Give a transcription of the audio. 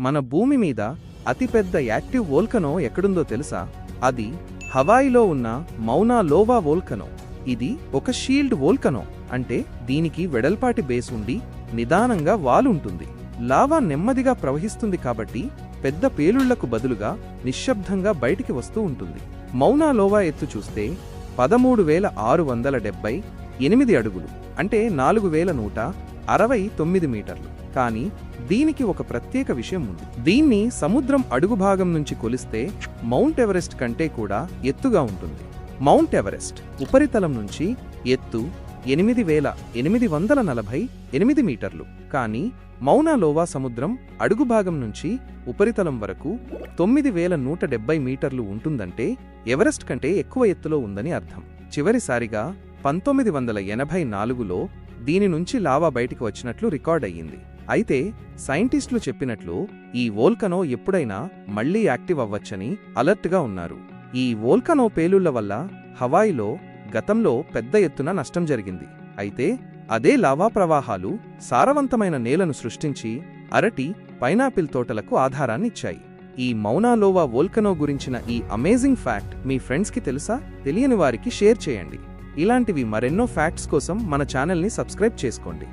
మన భూమి మీద అతిపెద్ద యాక్టివ్ వోల్కనో ఎక్కడుందో తెలుసా? అది హవాయిలో ఉన్న మౌనా లోవా వోల్కనో. ఇది ఒక షీల్డ్ వోల్కనో. అంటే దీనికి వెడల్పాటి బేస్ ఉండి నిదానంగా వాలుంటుంది లావా నెమ్మదిగా ప్రవహిస్తుంది కాబట్టి పెద్ద పేలుళ్ళకు బదులుగా నిశ్శబ్దంగా బయటికి వస్తూ ఉంటుంది. మౌనా లోవా ఎత్తు చూస్తే పదమూడు వేల ఆరు వందల డెబ్బై ఎనిమిది అడుగులు అంటే నాలుగు వేల నూట అరవై తొమ్మిది మీటర్లు. కానీ దీనికి ఒక ప్రత్యేక విషయం ఉంది. దీన్ని సముద్రం అడుగు భాగం నుంచి కొలిస్తే మౌంట్ ఎవరెస్ట్ కంటే కూడా ఎత్తుగా ఉంటుంది. మౌంట్ ఎవరెస్ట్ ఉపరితలం నుంచి ఎత్తు ఎనిమిది వేల ఎనిమిది వందల నలభై ఎనిమిది మీటర్లు. కానీ మౌనాలోవా సముద్రం అడుగు భాగం నుంచి ఉపరితలం వరకు తొమ్మిది వేల నూట డెబ్బై మీటర్లు ఉంటుందంటే ఎవరెస్ట్ కంటే ఎక్కువ ఎత్తులో ఉందని అర్థం. చివరిసారిగా పంతొమ్మిది వందల ఎనభై నాలుగులో దీని నుంచి లావా బయటికి వచ్చినట్లు రికార్డ్ అయ్యింది. అయితే సైంటిస్టులు చెప్పినట్లు ఈ వోల్కనో ఎప్పుడైనా మళ్ళీ యాక్టివ్ అవ్వచ్చని అలర్ట్గా ఉన్నారు. ఈ వోల్కనో పేలుళ్ళ వల్ల హవాయిలో గతంలో పెద్ద ఎత్తున నష్టం జరిగింది. అయితే అదే లావా ప్రవాహాలు సారవంతమైన నేలను సృష్టించి అరటి పైనాపిల్ తోటలకు ఆధారాన్నిచ్చాయి. ఈ మౌనాలోవా వోల్కనో గురించిన ఈ అమేజింగ్ ఫ్యాక్ట్ మీ ఫ్రెండ్స్కి తెలుసా? తెలియని వారికి షేర్ చేయండి. ఇలాంటివి మరెన్నో ఫ్యాక్ట్స్ కోసం మన ఛానల్ని సబ్స్క్రైబ్ చేసుకోండి.